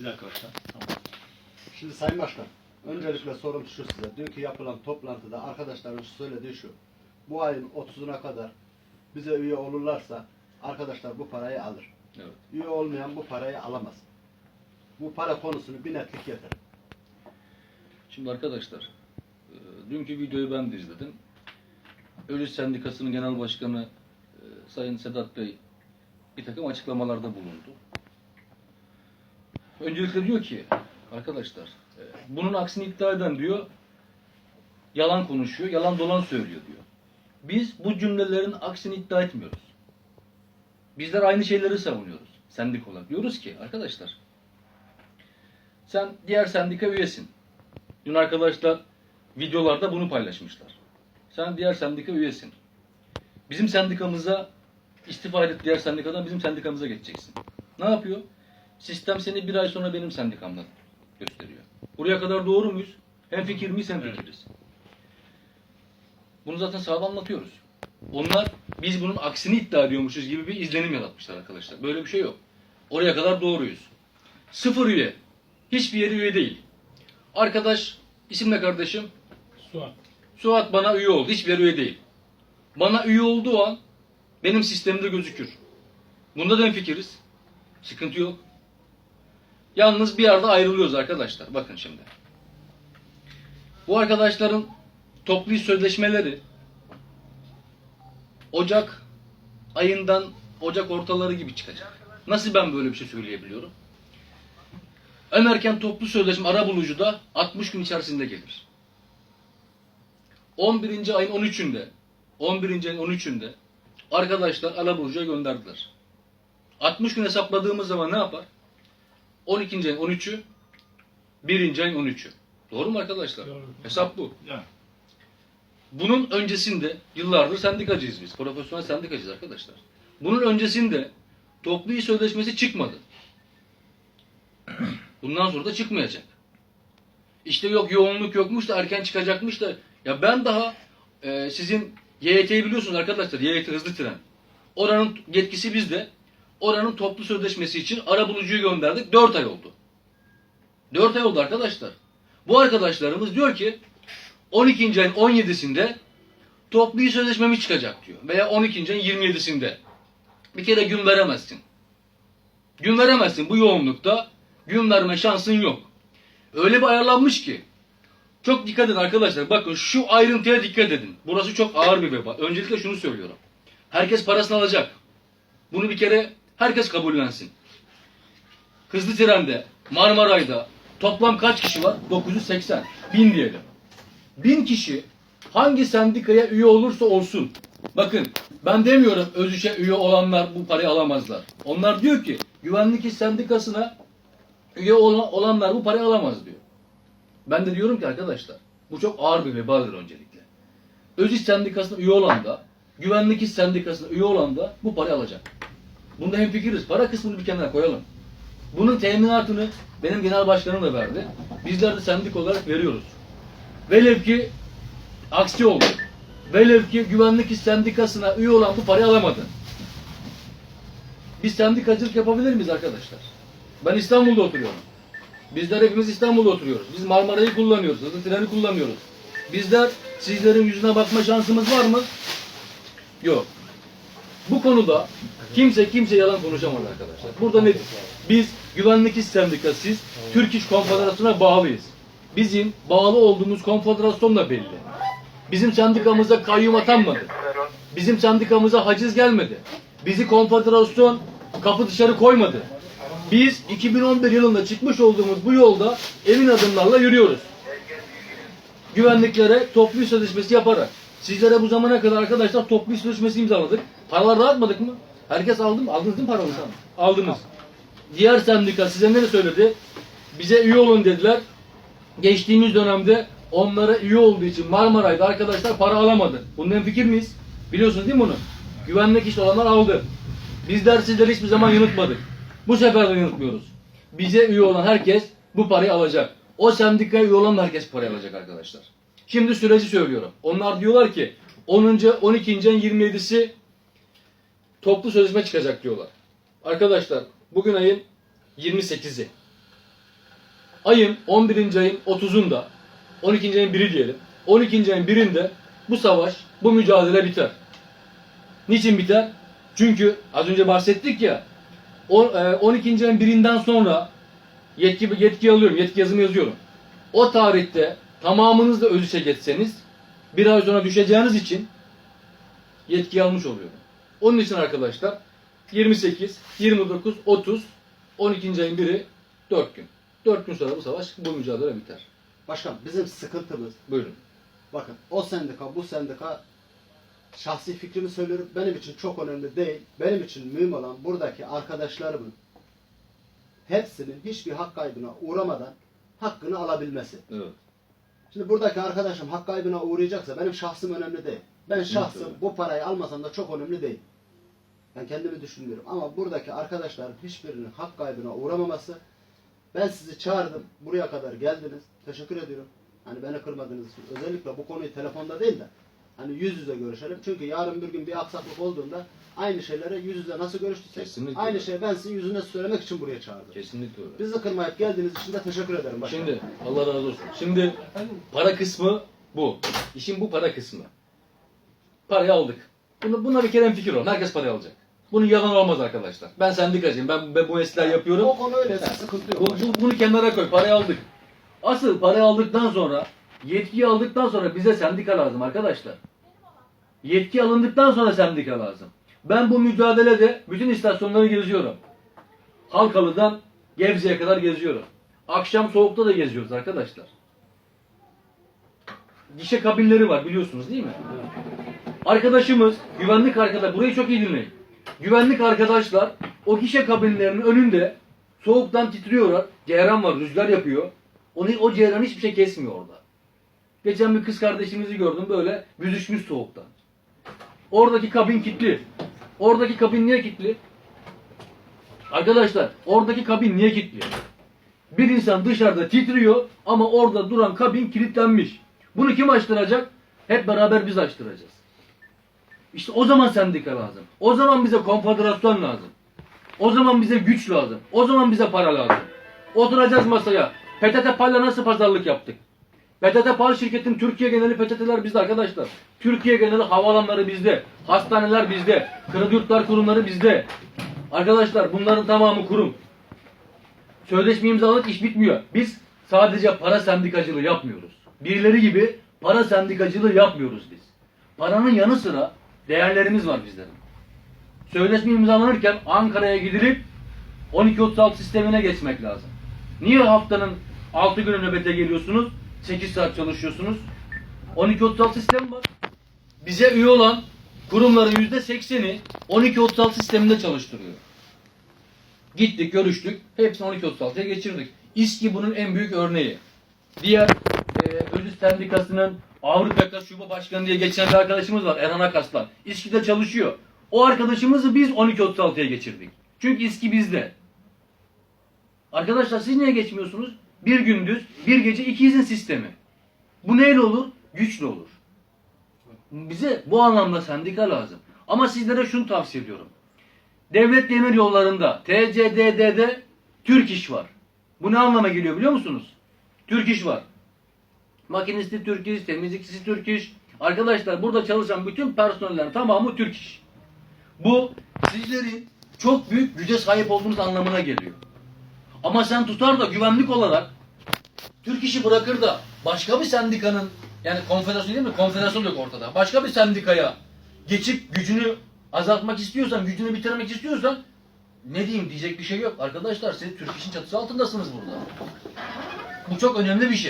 Bir dakika başkan. Tamam. Şimdi Sayın Başkan, öncelikle sorum şu size. Dünkü yapılan toplantıda arkadaşların söylediği şu. Bu ayın 30'una kadar bize üye olurlarsa arkadaşlar bu parayı alır. Evet. Üye olmayan bu parayı alamaz. Bu para konusunu bir netlik getirin. Şimdi arkadaşlar, e, dünkü videoyu ben de izledim. Ölü Sendikası'nın genel başkanı e, Sayın Sedat Bey bir takım açıklamalarda bulundu. Öncelikle diyor ki, arkadaşlar, e, bunun aksini iddia eden diyor, yalan konuşuyor, yalan dolan söylüyor diyor. Biz bu cümlelerin aksini iddia etmiyoruz. Bizler aynı şeyleri savunuyoruz sendik olarak. Diyoruz ki arkadaşlar, sen diğer sendika üyesin. Dün arkadaşlar videolarda bunu paylaşmışlar. Sen diğer sendika üyesin. Bizim sendikamıza istifa edip diğer sendikadan bizim sendikamıza geçeceksin. Ne yapıyor? Sistem seni bir ay sonra benim sendikamdan gösteriyor. Buraya kadar doğru muyuz? Hem fikir miyiz hem fikiriz. Bunu zaten sağda anlatıyoruz. Onlar biz bunun aksini iddia ediyormuşuz gibi bir izlenim yaratmışlar arkadaşlar. Böyle bir şey yok. Oraya kadar doğruyuz. Sıfır üye. Hiçbir yeri üye değil. Arkadaş, isim ne kardeşim? Suat. Suat bana üye oldu. Hiçbir yere üye değil. Bana üye olduğu an benim sistemimde gözükür. Bunda da fikiriz. Sıkıntı yok. Yalnız bir yerde ayrılıyoruz arkadaşlar. Bakın şimdi. Bu arkadaşların toplu sözleşmeleri Ocak ayından Ocak ortaları gibi çıkacak. Nasıl ben böyle bir şey söyleyebiliyorum? En erken toplu sözleşme arabulucu da 60 gün içerisinde gelir. 11. ayın 13'ünde 11. ayın 13'ünde arkadaşlar arabulucuya gönderdiler. 60 gün hesapladığımız zaman ne yapar? 12. ayın 13'ü 1. ayın 13'ü. Doğru mu arkadaşlar? Doğru. Hesap bu. Yani. Bunun öncesinde yıllardır sendikacıyız biz. Profesyonel sendikacıyız arkadaşlar. Bunun öncesinde toplu iş sözleşmesi çıkmadı. Bundan sonra da çıkmayacak. İşte yok yoğunluk yokmuş da erken çıkacakmış da ya ben daha e, sizin YYT'yi biliyorsunuz arkadaşlar. YYT hızlı tren. Oranın yetkisi bizde. Oranın toplu sözleşmesi için arabulucuyu gönderdik. 4 ay oldu. 4 ay oldu arkadaşlar. Bu arkadaşlarımız diyor ki 12. ayın 17'sinde toplu iş sözleşmemiz çıkacak diyor. Veya 12. ayın 27'sinde. Bir kere gün veremezsin. Gün veremezsin bu yoğunlukta. Gün verme şansın yok. Öyle bir ayarlanmış ki. Çok dikkat edin arkadaşlar. Bakın şu ayrıntıya dikkat edin. Burası çok ağır bir veba. Öncelikle şunu söylüyorum. Herkes parasını alacak. Bunu bir kere herkes kabullensin. Hızlı trende, Marmaray'da toplam kaç kişi var? 980. 1000 diyelim. 1000 kişi hangi sendikaya üye olursa olsun. Bakın ben demiyorum Özüş'e üye olanlar bu parayı alamazlar. Onlar diyor ki güvenlik iş sendikasına üye olan- olanlar bu parayı alamaz diyor. Ben de diyorum ki arkadaşlar bu çok ağır bir vebadır öncelikle. Öz iş sendikasına üye olan da güvenlik iş sendikasına üye olan da bu parayı alacak. Bunda hemfikiriz. Para kısmını bir kenara koyalım. Bunun teminatını benim genel başkanım da verdi. Bizler de sendik olarak veriyoruz. Velev ki aksi oldu. Velev ki güvenlik sendikasına üye olan bu parayı alamadı. Biz sendikacılık yapabilir miyiz arkadaşlar? Ben İstanbul'da oturuyorum. Bizler hepimiz İstanbul'da oturuyoruz. Biz Marmara'yı kullanıyoruz. Hızlı treni kullanıyoruz. Bizler sizlerin yüzüne bakma şansımız var mı? Yok. Bu konuda kimse kimse yalan konuşamaz arkadaşlar. Burada ne? Biz güvenlik iş sendikasıyız. Türk İş Konfederasyonu'na bağlıyız. Bizim bağlı olduğumuz konfederasyon da belli. Bizim sendikamıza kayyum atanmadı. Bizim sendikamıza haciz gelmedi. Bizi konfederasyon kapı dışarı koymadı. Biz 2011 yılında çıkmış olduğumuz bu yolda emin adımlarla yürüyoruz. Güvenliklere toplu sözleşmesi yaparak. Sizlere bu zamana kadar arkadaşlar toplu sözleşmesi imzaladık. Paralar dağıtmadık mı? Herkes aldı mı? Aldınız değil mi paranızı? Aldınız. Diğer sendika size ne söyledi? Bize üye olun dediler. Geçtiğimiz dönemde onlara üye olduğu için Marmaray'da arkadaşlar para alamadı. Bundan fikir miyiz? Biliyorsunuz değil mi bunu? Güvenlik işte olanlar aldı. Bizler sizleri hiçbir zaman yanıltmadık. Bu sefer de yanıltmıyoruz. Bize üye olan herkes bu parayı alacak. O sendikaya üye olan herkes parayı alacak arkadaşlar. Şimdi süreci söylüyorum. Onlar diyorlar ki 10. 12. ayın 27'si toplu sözleşme çıkacak diyorlar. Arkadaşlar bugün ayın 28'i. ayın 11. ayın 30'unda 12. ayın 1'i diyelim. 12. ayın 1'inde bu savaş, bu mücadele biter. Niçin biter? Çünkü az önce bahsettik ya o, e, 12. ayın 1'inden sonra yetki, yetki alıyorum, yetki yazımı yazıyorum. O tarihte tamamınızla öz geçseniz bir ay sonra düşeceğiniz için yetki almış oluyorum. Onun için arkadaşlar 28, 29, 30, 12. ayın 1'i 4 gün. 4 gün sonra bu savaş, bu mücadele biter. Başkan bizim sıkıntımız Buyurun. bakın o sendika bu sendika şahsi fikrimi söylüyorum benim için çok önemli değil. Benim için mühim olan buradaki arkadaşlarımın hepsinin hiçbir hak kaybına uğramadan hakkını alabilmesi. Evet. Şimdi buradaki arkadaşım hak kaybına uğrayacaksa benim şahsım önemli değil. Ben şahsım bu parayı almasam da çok önemli değil. Ben kendimi düşünmüyorum. Ama buradaki arkadaşların hiçbirinin hak kaybına uğramaması ben sizi çağırdım. Buraya kadar geldiniz. Teşekkür ediyorum. Hani beni kırmadığınız için. Özellikle bu konuyu telefonda değil de hani yüz yüze görüşelim. Çünkü yarın bir gün bir aksaklık olduğunda aynı şeyleri yüz yüze nasıl görüştüysek Kesinlikle. aynı şeyi ben sizin yüzüne söylemek için buraya çağırdım. Kesinlikle öyle. Bizi kırmayıp geldiğiniz için de teşekkür ederim. başkanım. Şimdi Allah razı olsun. Şimdi para kısmı bu. İşin bu para kısmı. Parayı aldık. Bunu, buna bir kere fikir olun. Herkes parayı alacak. Bunun yalan olmaz arkadaşlar. Ben sendikacıyım. Ben, ben bu mesleği yapıyorum. o konu öyleyse sıkıntı yok. Bu- bunu kenara koy. Parayı aldık. Asıl parayı aldıktan sonra, yetkiyi aldıktan sonra bize sendika lazım arkadaşlar. Yetki alındıktan sonra sendika lazım. Ben bu mücadelede bütün istasyonları geziyorum. Halkalı'dan Gebze'ye kadar geziyorum. Akşam soğukta da geziyoruz arkadaşlar. Gişe kabinleri var biliyorsunuz değil mi? Arkadaşımız, güvenlik arkadaş, burayı çok iyi dinleyin. Güvenlik arkadaşlar o gişe kabinlerinin önünde soğuktan titriyorlar. Ceyran var, rüzgar yapıyor. Onu, o ceyran hiçbir şey kesmiyor orada. Geçen bir kız kardeşimizi gördüm böyle büzüşmüş soğuktan. Oradaki kabin kilitli. Oradaki kabin niye kilitli? Arkadaşlar oradaki kabin niye kilitli? Bir insan dışarıda titriyor ama orada duran kabin kilitlenmiş. Bunu kim açtıracak? Hep beraber biz açtıracağız. İşte o zaman sendika lazım. O zaman bize konfederasyon lazım. O zaman bize güç lazım. O zaman bize para lazım. Oturacağız masaya. PTT Pal'la nasıl pazarlık yaptık? PTT Pal şirketin Türkiye geneli PTT'ler bizde arkadaşlar. Türkiye geneli havaalanları bizde. Hastaneler bizde. Kredi yurtlar kurumları bizde. Arkadaşlar bunların tamamı kurum. Sözleşme imzaladık iş bitmiyor. Biz sadece para sendikacılığı yapmıyoruz. Birileri gibi para sendikacılığı yapmıyoruz biz. Paranın yanı sıra değerlerimiz var bizlerin. Sözleşme imzalanırken Ankara'ya gidilip 12-36 sistemine geçmek lazım. Niye haftanın 6 günü nöbete geliyorsunuz? 8 saat çalışıyorsunuz. 12-36 sistem var. Bize üye olan kurumların %80'i 12-36 sisteminde çalıştırıyor. Gittik, görüştük. Hepsini 12.36'ya geçirdik. İSKİ bunun en büyük örneği. Diğer e, Özüs Sendikası'nın Avrupa Yakası Şube Başkanı diye geçen bir arkadaşımız var Erhan Akaslan. İSKİ'de çalışıyor. O arkadaşımızı biz 12.36'ya geçirdik. Çünkü İSKİ bizde. Arkadaşlar siz niye geçmiyorsunuz? Bir gündüz, bir gece iki izin sistemi. Bu neyle olur? Güçlü olur. Bize bu anlamda sendika lazım. Ama sizlere şunu tavsiye ediyorum. Devlet demir yollarında TCDD'de Türk iş var. Bu ne anlama geliyor biliyor musunuz? Türk iş var. Makinisti Türk iş, temizlikçisi Türk iş. Arkadaşlar burada çalışan bütün personellerin tamamı Türk iş. Bu sizlerin çok büyük güce sahip olduğunuz anlamına geliyor. Ama sen tutar da güvenlik olarak Türk işi bırakır da başka bir sendikanın yani konfederasyon değil mi? Konfederasyon yok ortada. Başka bir sendikaya geçip gücünü azaltmak istiyorsan, gücünü bitirmek istiyorsan ne diyeyim diyecek bir şey yok. Arkadaşlar siz Türk işin çatısı altındasınız burada. Bu çok önemli bir şey.